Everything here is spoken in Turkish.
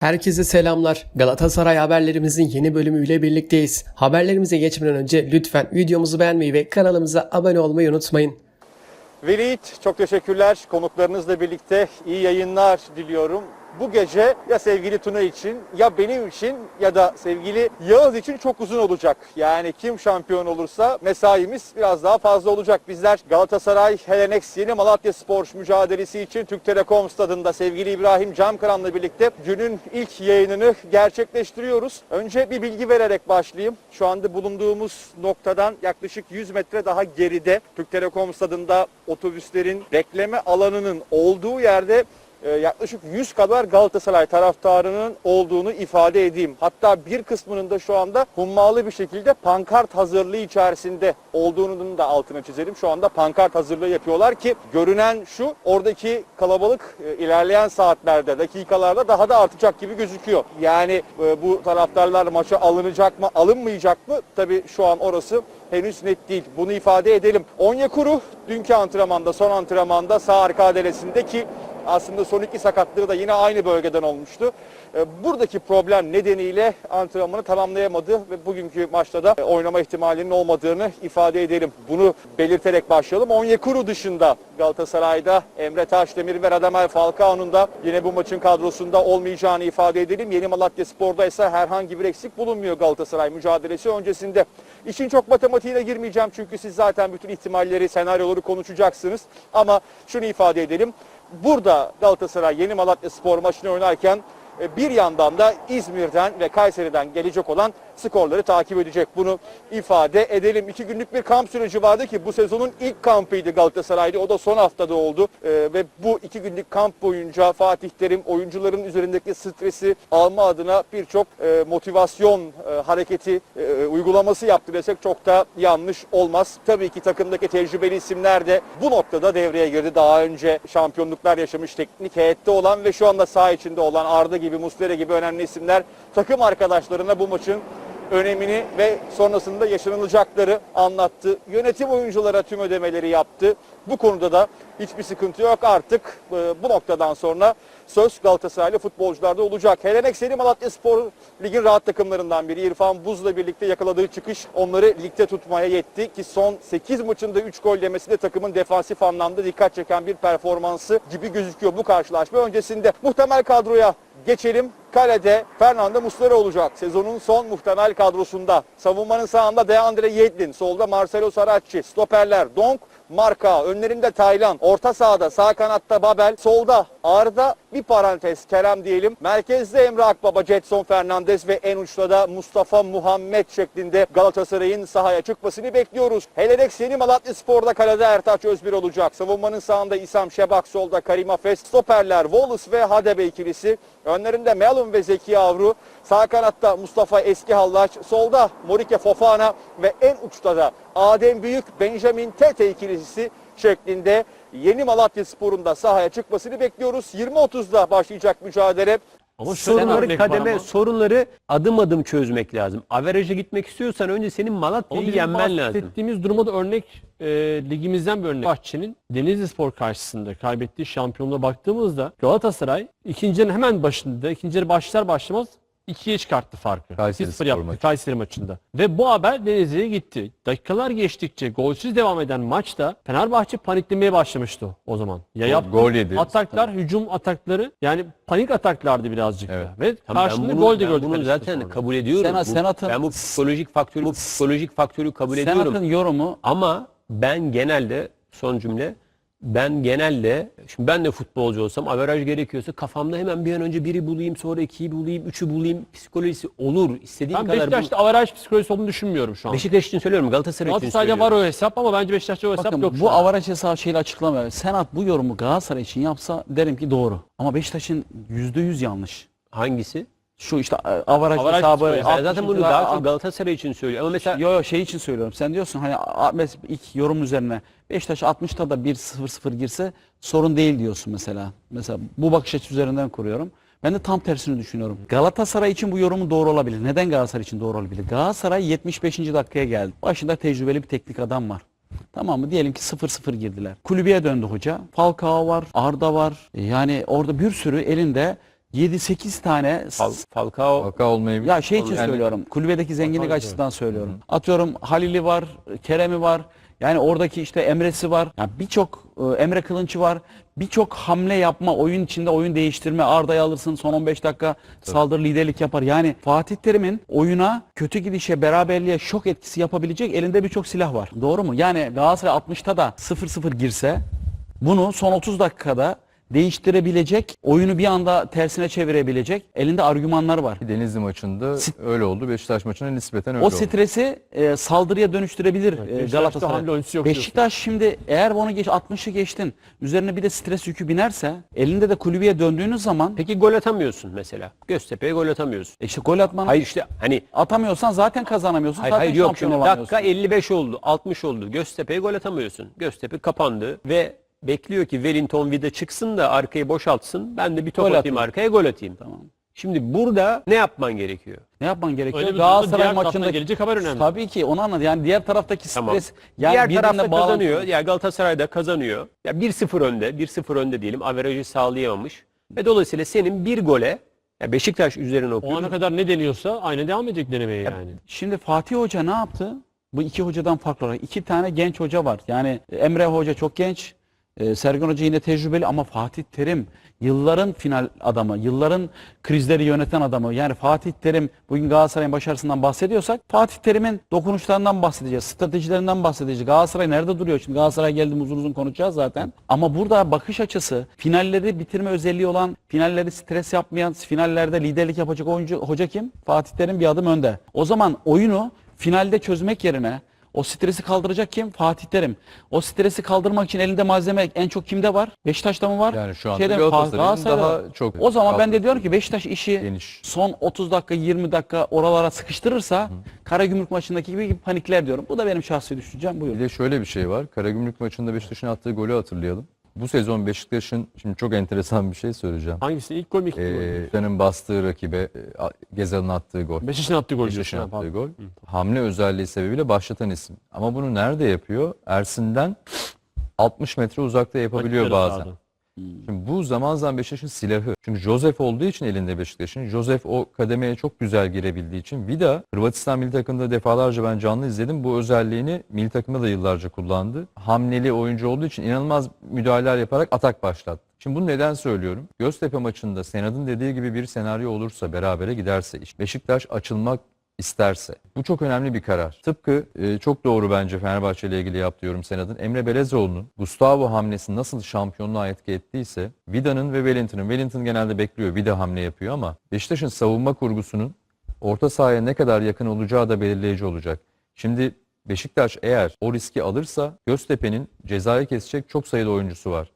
Herkese selamlar. Galatasaray haberlerimizin yeni bölümüyle birlikteyiz. Haberlerimize geçmeden önce lütfen videomuzu beğenmeyi ve kanalımıza abone olmayı unutmayın. Velit çok teşekkürler. Konuklarınızla birlikte iyi yayınlar diliyorum. Bu gece ya sevgili Tuna için ya benim için ya da sevgili Yağız için çok uzun olacak. Yani kim şampiyon olursa mesaimiz biraz daha fazla olacak. Bizler Galatasaray Helenex Yeni Malatya Spor mücadelesi için Türk Telekom stadında sevgili İbrahim Camkıran'la birlikte günün ilk yayınını gerçekleştiriyoruz. Önce bir bilgi vererek başlayayım. Şu anda bulunduğumuz noktadan yaklaşık 100 metre daha geride Türk Telekom stadında otobüslerin bekleme alanının olduğu yerde e, yaklaşık 100 kadar Galatasaray taraftarının olduğunu ifade edeyim. Hatta bir kısmının da şu anda hummalı bir şekilde pankart hazırlığı içerisinde olduğunun da altını çizelim. Şu anda pankart hazırlığı yapıyorlar ki görünen şu oradaki kalabalık e, ilerleyen saatlerde, dakikalarda daha da artacak gibi gözüküyor. Yani e, bu taraftarlar maça alınacak mı, alınmayacak mı? Tabii şu an orası henüz net değil. Bunu ifade edelim. Onyekuru dünkü antrenmanda, son antrenmanda sağ arka adresinde ki aslında son iki sakatlığı da yine aynı bölgeden olmuştu. E, Buradaki problem nedeniyle antrenmanı tamamlayamadı ve bugünkü maçta da oynama ihtimalinin olmadığını ifade edelim. Bunu belirterek başlayalım. Onyekuru dışında Galatasaray'da Emre Taşdemir ve Radamel Falcao'nun da yine bu maçın kadrosunda olmayacağını ifade edelim. Yeni Malatya Spor'da ise herhangi bir eksik bulunmuyor Galatasaray mücadelesi öncesinde. İşin çok matematiğine girmeyeceğim çünkü siz zaten bütün ihtimalleri, senaryoları konuşacaksınız. Ama şunu ifade edelim. Burada Galatasaray Yeni Malatya Spor maçını oynarken e, bir yandan da İzmir'den ve Kayseri'den gelecek olan skorları takip edecek. Bunu ifade edelim. İki günlük bir kamp süreci vardı ki bu sezonun ilk kampıydı Galatasaray'da. O da son haftada oldu. E, ve bu iki günlük kamp boyunca Fatih Terim oyuncuların üzerindeki stresi alma adına birçok e, motivasyon e, hareketi e, uygulaması yaptı desek çok da yanlış olmaz. Tabii ki takımdaki tecrübeli isimler de bu noktada devreye girdi. Daha önce şampiyonluklar yaşamış teknik heyette olan ve şu anda saha içinde olan Arda gibi, Muslera gibi önemli isimler takım arkadaşlarına bu maçın önemini ve sonrasında yaşanılacakları anlattı. Yönetim oyunculara tüm ödemeleri yaptı. Bu konuda da hiçbir sıkıntı yok. Artık e, bu noktadan sonra söz Galatasaraylı futbolcularda olacak. Helenex Yeni Malatya Spor ligin rahat takımlarından biri. İrfan Buz'la birlikte yakaladığı çıkış onları ligde tutmaya yetti ki son 8 maçında 3 gol yemesi de takımın defansif anlamda dikkat çeken bir performansı gibi gözüküyor bu karşılaşma öncesinde. Muhtemel kadroya geçelim. Kalede Fernando Muslera olacak. Sezonun son muhtemel kadrosunda. Savunmanın sağında Deandre Yedlin. Solda Marcelo Saracchi. Stoperler Donk, Marka. Önlerinde Taylan. Orta sahada sağ kanatta Babel. Solda Arda bir parantez Kerem diyelim. Merkezde Emre Akbaba, Jetson Fernandez ve en uçta da Mustafa Muhammed şeklinde Galatasaray'ın sahaya çıkmasını bekliyoruz. Helenex Yeni Malatya Spor'da kalede Ertaç Özbir olacak. Savunmanın sağında İsam Şebak, solda Karim Afes. Stoperler Wallace ve Hadebe ikilisi. Önlerinde Melun ve Zeki Avru. Sağ kanatta Mustafa Eski Hallaç. Solda Morike Fofana ve en uçta da Adem Büyük, Benjamin Tete ikilisi şeklinde Yeni Malatya Spor'un da sahaya çıkmasını bekliyoruz. 20.30'da başlayacak mücadele. Ama şöyle sorunları örnek var kademe, ama. sorunları adım adım çözmek lazım. Averaja gitmek istiyorsan önce senin Ama Malatya'yı bizim yenmen lazım. bahsettiğimiz duruma da örnek e, ligimizden bir örnek. Bahçe'nin Denizli Spor karşısında kaybettiği şampiyonluğa baktığımızda Galatasaray ikincinin hemen başında, ikinci başlar başlamaz ikiye çıkarttı farkı. Kayseri 1-0 Spor yaptı maçı. Kayseri maçında. Ve bu haber Denizli'ye gitti. Dakikalar geçtikçe golsüz devam eden maçta Fenerbahçe paniklemeye başlamıştı o zaman. Ya Gol- yaptı, gol yedi. Ataklar, hücum atakları yani panik ataklardı birazcık Evet. da. Ve Tamam, bunu, gol de ben gördük. bunu zaten sonra. kabul ediyorum. Senat- Bu- Senat'ın- ben bu psikolojik faktörü bu psikolojik faktörü kabul ediyorum. Senat'ın yorumu Ama ben genelde son cümle ben genelde şimdi ben de futbolcu olsam averaj gerekiyorsa kafamda hemen bir an önce biri bulayım sonra ikiyi bulayım üçü bulayım psikolojisi olur istediğim Ben kadar. bu- Beşiktaş'ta avaraj psikolojisi olduğunu düşünmüyorum şu an. Beşiktaş için söylüyorum Galatasaray için Galatasaray'da söylüyorum. var o hesap ama bence Beşiktaş'ta o hesap bakın yok. şu bu an. avaraj hesabı şeyle açıklamıyor. Senat bu yorumu Galatasaray için yapsa derim ki doğru. Ama Beşiktaş'ın %100 yanlış. Hangisi? Şu işte e, avaraj, Avaraj hesabı. zaten bunu 60'lar, daha çok Galatasaray için söylüyorum. Ama mesela Yo yo şey için söylüyorum. Sen diyorsun hani a- mes- ilk yorum üzerine Beşiktaş 60'ta da 1-0-0 girse sorun değil diyorsun mesela. Mesela bu bakış açısı üzerinden kuruyorum. Ben de tam tersini düşünüyorum. Galatasaray için bu yorumu doğru olabilir. Neden Galatasaray için doğru olabilir? Galatasaray 75. dakikaya geldi. Başında tecrübeli bir teknik adam var. Tamam mı? Diyelim ki 0-0 girdiler. Kulübeye döndü hoca. Falcao var, Arda var. Yani orada bir sürü elinde 7-8 tane Fal, Falcao Vaka olmayabilir. ya şey için Yani söylüyorum. Kulübedeki zenginlik Tabii, açısından söylüyorum. Atıyorum Halil'i var, Kerem'i var. Yani oradaki işte Emre'si var. Yani birçok e, Emre Kılınç'ı var. Birçok hamle yapma, oyun içinde oyun değiştirme. Arda'yı alırsın son 15 dakika saldırı liderlik yapar. Yani Fatih Terim'in oyuna kötü gidişe, beraberliğe şok etkisi yapabilecek elinde birçok silah var. Doğru mu? Yani Galatasaray 60'ta da 0-0 girse bunu son 30 dakikada değiştirebilecek, oyunu bir anda tersine çevirebilecek elinde argümanlar var. Denizli maçında öyle oldu. Beşiktaş maçına nispeten öyle O oldu. stresi e, saldırıya dönüştürebilir e, Beşiktaş'ta Galatasaray. hamle oyuncusu yok Beşiktaş şimdi eğer onu geç 60'ı geçtin, üzerine bir de stres yükü binerse, elinde de kulübeye döndüğünüz zaman peki gol atamıyorsun mesela. Göztepe'ye gol atamıyorsun. e, işte gol atman Hayır işte hani atamıyorsan zaten kazanamıyorsun. Hayır zaten hayır yok şampiyon şimdi olamıyorsun. dakika 55 oldu 60 oldu Göztepe'ye gol atamıyorsun. Göztepe kapandı ve bekliyor ki Wellington Vida çıksın da arkayı boşaltsın. Ben de bir top Gol atayım atayım. arkaya gol atayım. Tamam. Şimdi burada ne yapman gerekiyor? Ne yapman gerekiyor? Öyle bir durumda Galatasaray maçında gelecek haber önemli. Tabii ki onu anladı. Yani diğer taraftaki stres Tamam. yani Diğer tarafta kazanıyor. Ya Galatasaray da kazanıyor. Ya 1-0 önde, 1-0 önde diyelim. Averajı sağlayamamış. Ve dolayısıyla senin bir gole ya Beşiktaş üzerine O okuyor. ana kadar ne deniyorsa aynı devam edecek denemeye yani. Şimdi Fatih Hoca ne yaptı? Bu iki hocadan farklı olarak iki tane genç hoca var. Yani Emre Hoca çok genç, e, Sergen Hoca yine tecrübeli ama Fatih Terim yılların final adamı, yılların krizleri yöneten adamı. Yani Fatih Terim bugün Galatasaray'ın başarısından bahsediyorsak Fatih Terim'in dokunuşlarından bahsedeceğiz, stratejilerinden bahsedeceğiz. Galatasaray nerede duruyor? Şimdi Galatasaray geldi uzun uzun konuşacağız zaten. Ama burada bakış açısı finalleri bitirme özelliği olan, finalleri stres yapmayan, finallerde liderlik yapacak oyuncu hoca kim? Fatih Terim bir adım önde. O zaman oyunu finalde çözmek yerine o stresi kaldıracak kim? Fatih Terim. O stresi kaldırmak için elinde malzeme en çok kimde var? Beşiktaş'ta mı var? Yani şu anda Şeyde mi? Galatasaray'ın Galatasaray'da daha var. çok O zaman ben de diyorum ki Beşiktaş işi geniş. son 30 dakika 20 dakika oralara sıkıştırırsa Karagümrük maçındaki gibi panikler diyorum. Bu da benim şahsi düşüncem. Buyurun. Bir de şöyle bir şey var. Karagümrük maçında Beşiktaş'ın attığı golü hatırlayalım. Bu sezon Beşiktaş'ın şimdi çok enteresan bir şey söyleyeceğim. Hangisi? İlk gol mü ikinci gol mü? Ee, Beşiktaş'ın bastığı rakibe e, Gezal'ın attığı gol. Beşiktaş'ın attığı gol Beşiktaş'ın diyorsun. ha, attığı pardon. gol. Hamle özelliği sebebiyle başlatan isim. Ama bunu nerede yapıyor? Ersin'den 60 metre uzakta yapabiliyor Rakipleri bazen. sağda. Şimdi bu zaman zaman Beşiktaş'ın silahı. Çünkü Josef olduğu için elinde Beşiktaş'ın. Josef o kademeye çok güzel girebildiği için. Vida Hırvatistan milli takımında defalarca ben canlı izledim. Bu özelliğini milli takımda da yıllarca kullandı. Hamleli oyuncu olduğu için inanılmaz müdahaleler yaparak atak başlattı. Şimdi bunu neden söylüyorum? Göztepe maçında Senad'ın dediği gibi bir senaryo olursa, berabere giderse, iş, Beşiktaş açılmak isterse. Bu çok önemli bir karar. Tıpkı e, çok doğru bence Fenerbahçe ile ilgili yaptı yorum Senad'ın. Emre Belezoğlu'nun Gustavo hamlesi nasıl şampiyonluğa etki ettiyse Vida'nın ve Wellington'ın. Wellington genelde bekliyor. Vida hamle yapıyor ama Beşiktaş'ın savunma kurgusunun orta sahaya ne kadar yakın olacağı da belirleyici olacak. Şimdi Beşiktaş eğer o riski alırsa Göztepe'nin cezayı kesecek çok sayıda oyuncusu var.